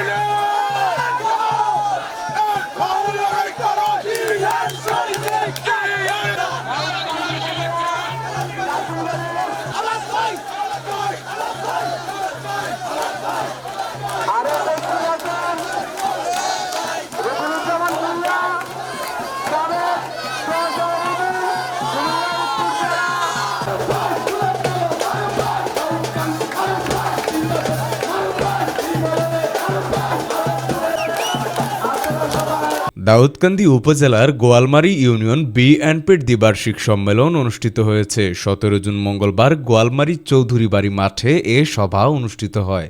ഉണ്ടാവില്ല দাউদকান্দি উপজেলার গোয়ালমারি ইউনিয়ন বিএনপির দ্বিবার্ষিক সম্মেলন অনুষ্ঠিত হয়েছে। সতেরো জুন মঙ্গলবার গোয়ালমারি চৌধুরী বাড়ি মাঠে এ সভা অনুষ্ঠিত হয়।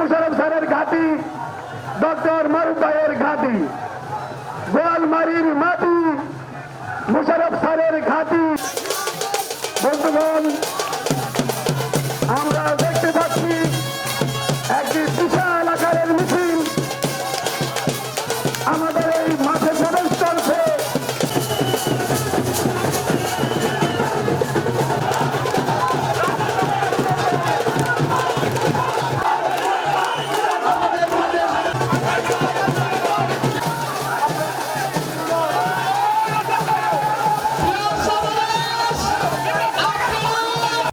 মুশারফ স্যারের গোয়ালমারির মাটি, মুশারফ স্যারের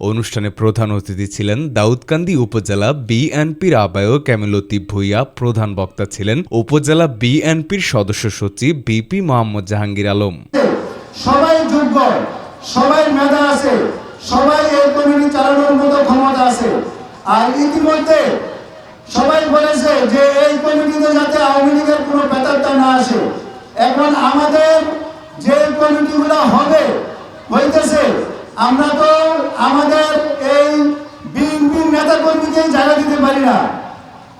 অনুষ্ঠানে প্রধান অতিথি ছিলেন দাউদকান্দি উপজেলা বিএনপির আহ্বায়ক ক্যামেলতি ভুইয়া। প্রধান বক্তা ছিলেন উপজেলা বিএনপির সদস্য সচিব বিপি মোহাম্মদ জাহাঙ্গীর আলম। সবাই যোগ্য সবাই মেধা আছে, সবাই এই কমিটি চালানোর মতো ক্ষমতা আছে। আর ইতিমধ্যে সবাই বলেছে যে এই কমিটিতে যাতে আওয়ামী লীগের কোনো বেতারটা না আসে। এখন আমাদের যে কমিটিগুলো হবে, হইতেছে, আমরা তো আমাদের এই বিএনপির নেতা কর্মীকে জায়গা দিতে পারি না,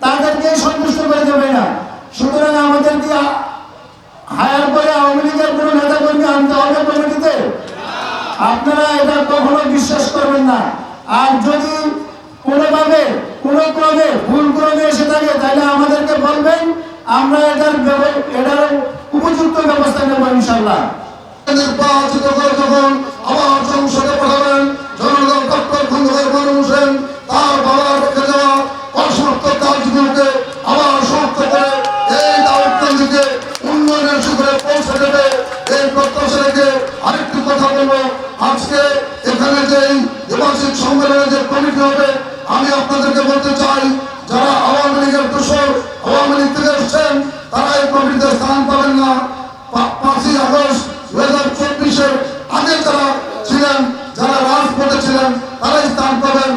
তাদেরকে সন্তুষ্ট করে দেবে না। সুতরাং আমাদেরকে হায়ার করে আওয়ামী লীগের কোনো নেতা কর্মী আনতে হবে কমিটিতে? আপনারা এটা কখনো বিশ্বাস করবেন না। আর যদি কোনোভাবে কোনো ক্রমে ভুল ক্রমে এসে থাকে, তাহলে আমাদেরকে বলবেন, আমরা এটার এটার উপযুক্ত ব্যবস্থা নেব ইনশাল্লাহ নির্বাচিত আবার সংসদে পাঠাবেন হোসেন তার বাবার রেখে যাওয়া অসমাপ্ত কাজগুলোকে আবার সমাপ্ত করে এই উন্নয়নের শিখরে পৌঁছে এই প্রত্যাশা আরেকটি কথা আজকে এখানে যে দ্বিবার্ষিক সম্মেলনে যে কমিটি হবে, আমি আপনাদেরকে বলতে চাই, যারা আওয়ামী লীগের দোষর, আওয়ামী তারা এই কমিটিতে স্থান পাবেন না। পাঁচই আগস্ট দু হাজার চব্বিশের আগে ছিলেন যারা রাজপথে ছিলেন তারাই স্থান পাবেন।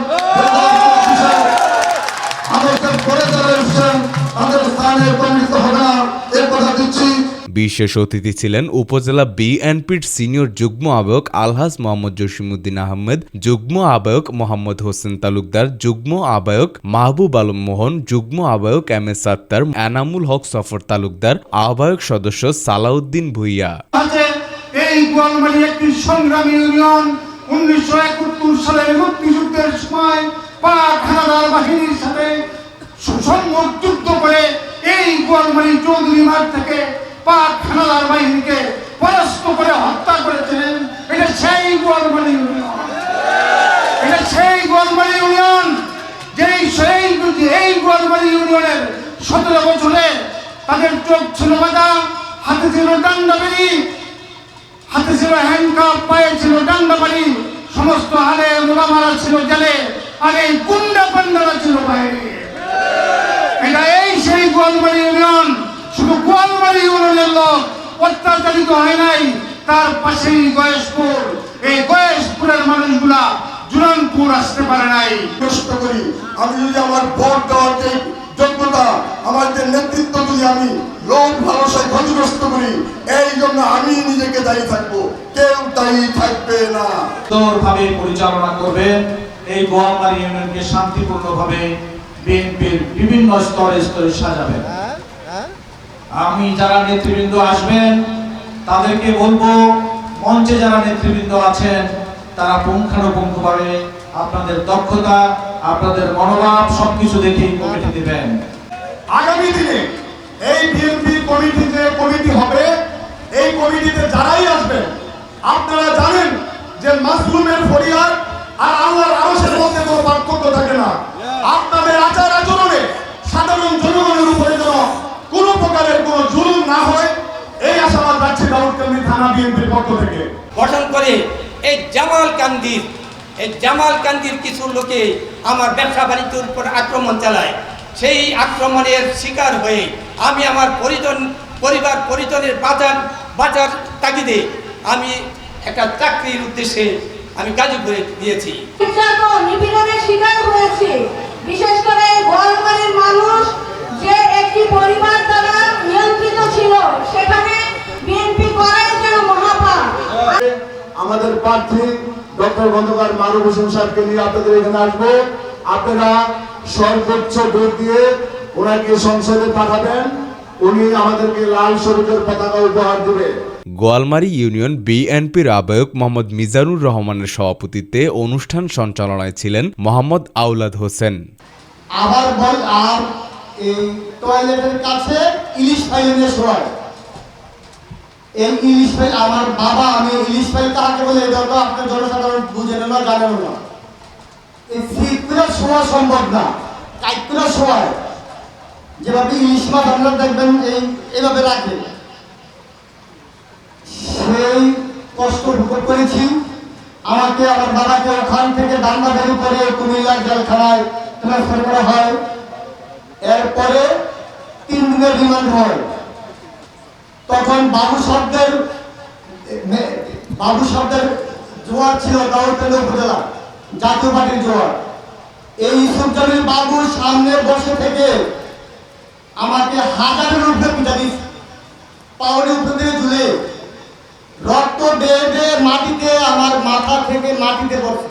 আগস্টের পরে যারা এসছেন তাদের স্থানে কমিটিতে হবে না। এর কথা দিচ্ছি। বিশেষ অতিথি ছিলেন উপজেলা বিএনপির সিনিয়র যুগ্ম আহ্বায়ক আলহাজ মোহাম্মদ জসিমুদ্দিন আহমেদ যুগ্ম আহ্বায়ক মোহাম্মদ হোসেন তালুকদার যুগ্ম আহ্বায়ক মাহবুব আলম মোহন যুগ্ম আহ্বায়ক এম এস আত্তার এনামুল হক সফর তালুকদার আহ্বায়ক সদস্য সালাউদ্দিন ভুইয়া। এই গোয়ালমারি একটি সংগ্রামী ইউনিয়ন উনিশশো একাত্তর সালের মুক্তিযুদ্ধের সময় পাক হানাদার বাহিনীর সাথে সুসংগত যুদ্ধ করে এই গোয়ালমারি চৌধুরী মাঠ থেকে পাক হানাদার বাহিনীকে পরাস্ত করে হত্যা করেছিলেন। এটা সেই গোয়ালমারি ইউনিয়ন। এটা সেই গোয়ালমারি ইউনিয়ন, যেই সেই এই গোয়ালমারি ইউনিয়নের সতেরো বছরে তাদের চোখ ছিল বাঁধা, হাতে ছিল ডান্ডা হাতে ছিল হ্যান্ডকাপ পায়ে ছিল ডান্ডা বাড়ি সমস্ত হারে মোলামারা ছিল জেলে, আর এই গুন্ডা পান্ডারা ছিল বাইরে। এটা এই সেই গোয়ালমারি ইউনিয়ন, শুধু গোয়ালমারি ইউনিয়নের লোক অত্যাচারিত হয় নাই, তার পাশেই গয়েশপুর। এই গয়েশপুরের মানুষগুলা জুরানপুর আসতে পারে নাই। প্রশ্ন করি, আমি যদি আমার ভোট দেওয়ার যে যোগ্যতা, আমার যে নেতৃত্ব যদি আমি লোক ভালোবাসায় ক্ষতিগ্রস্ত করি। এই জন্য আমি নিজেকে দায়ী থাকব। কেউ দায়ী থাকবে না। সুন্দরভাবে পরিচালনা করবেন এই গোয়ালমারি ইউনিয়নকে শান্তিপূর্ণভাবে বিএনপির বিভিন্ন স্তরে স্তরে সাজাবেন। আমি যারা নেতৃবৃন্দ আসবেন তাদেরকে বলব মঞ্চে যারা নেতৃবৃন্দ আছেন তারা পুঙ্খানুপুঙ্খভাবে আপনাদের দক্ষতা আপনাদের মনোভাব সবকিছু দেখেই কমিটি দেবেন। আগামী দিনে এই বিএনপি কমিটি যে কমিটি হবে, এই কমিটিতে যারাই আসবে, আপনারা জানেন যে মাসলুমের ফরিয়ার আর আল্লাহর আরশের মধ্যে কোনো পার্থক্য থাকে না। আপনাদের আচার আচরণে সাধারণ জনগণের উপরে যেন কোনো প্রকারের কোনো জুলুম না হয়, এই আশাবাদ রাখছি দাউদকান্দি থানা বিএনপির পক্ষ থেকে। গঠন করে, এই জামাল কান্দির, এই জামাল কান্দির কিছু লোকে আমার ব্যবসা বাণিজ্যের উপর আক্রমণ চালায়। সেই আক্রমণের শিকার হয়ে আমি আমার পরিজন পরিবার পরিজনের বাজার বাজার তাগিদে আমি একটা চাকরির উদ্দেশ্যে আমি গাজীপুরে নিপীড়নের শিকার হয়েছে। বিশেষ করে গোয়ালমারির মানুষ যে একটি পরিবার দ্বারা নিয়ন্ত্রিত ছিল সেখানে বিএনপি করাই যেন মহাপাপ। আমাদের প্রার্থী ডক্টর খন্দকার মারুফ হোসেন সাহেবকে নিয়ে আপনাদের এখানে আসব। আপনারা সর্বোচ্চ ভোট দিয়ে ওনাকে সংসদে পাঠাবেন উনি আমাদেরকে লাল সবুজের পতাকা উপহার দেবে। গোয়ালমারী ইউনিয়ন বিএনপির আহ্বায়ক মোহাম্মদ মিজানুর রহমানের সভাপতিত্বে অনুষ্ঠান সঞ্চালনায় ছিলেন মোহাম্মদ আউলাদ হোসেন। আবার বল আর এই টয়লেটের কাছে ইলিশ ফাইল নিয়ে শোয়ায় এই ইলিশ ফাইল আমার বাবা আমি ইলিশ ফাইল কাকে বলে এটা তো আপনার জনসাধারণ বুঝে না জানেন না। এই শোয়া সম্ভব না কাইকুরা শোয়ায় যেভাবে ইলিশ মাছ আপনারা দেখবেন, এই এইভাবে রাখে সেই কষ্ট ভোগ করেছি। আমাকে, আমার বাবাকে ওখান থেকে ডান্ডা বেরু করে কুমিল্লার জেলখানায় ট্রান্সফার করা হয়। এরপরে তিন দিনের রিমান্ড হয়। তখন বাবু শব্দের বাবু শব্দের জোয়ার ছিল দাউদকান্দি উপজেলা, জাতীয় পার্টির জোয়ার। এই ইউসুফ জামিল বাবু সামনে বসে থেকে আমাকে হাজারের উপরে পিঠা দিস পাউডি উপরে থেকে ঝুলে রক্ত বেয়ে বেয়ে মাটিতে আমার মাথা থেকে মাটিতে পড়ছে।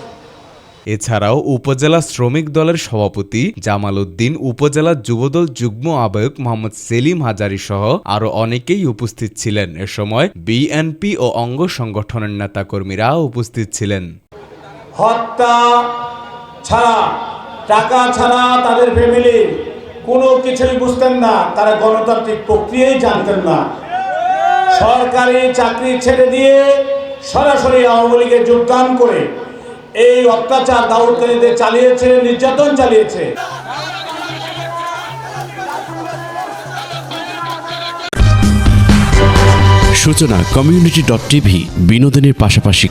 এছাড়াও উপজেলা শ্রমিক দলের সভাপতি জামাল উদ্দিন উপজেলা যুবদল যুগ্ম আহ্বায়ক মোহাম্মদ সেলিম হাজারি সহ আরও অনেকেই উপস্থিত ছিলেন। এ সময় বিএনপি ও অঙ্গ সংগঠনের নেতাকর্মীরা উপস্থিত ছিলেন। হত্যা ছাড়া টাকা ছাড়া তাদের ফ্যামিলি কোনো কিছুই বুঝতেন না, তারা গণতান্ত্রিক প্রক্রিয়াই জানতেন না। সরকারি চাকরি ছেড়ে দিয়ে সরাসরি আওয়ামী লীগে যোগদান করে এই অত্যাচার দাউদকারীদের চালিয়েছে, নির্যাতন চালিয়েছে। সূচনা কমিউনিটি ডট টিভি বিনোদনের পাশাপাশি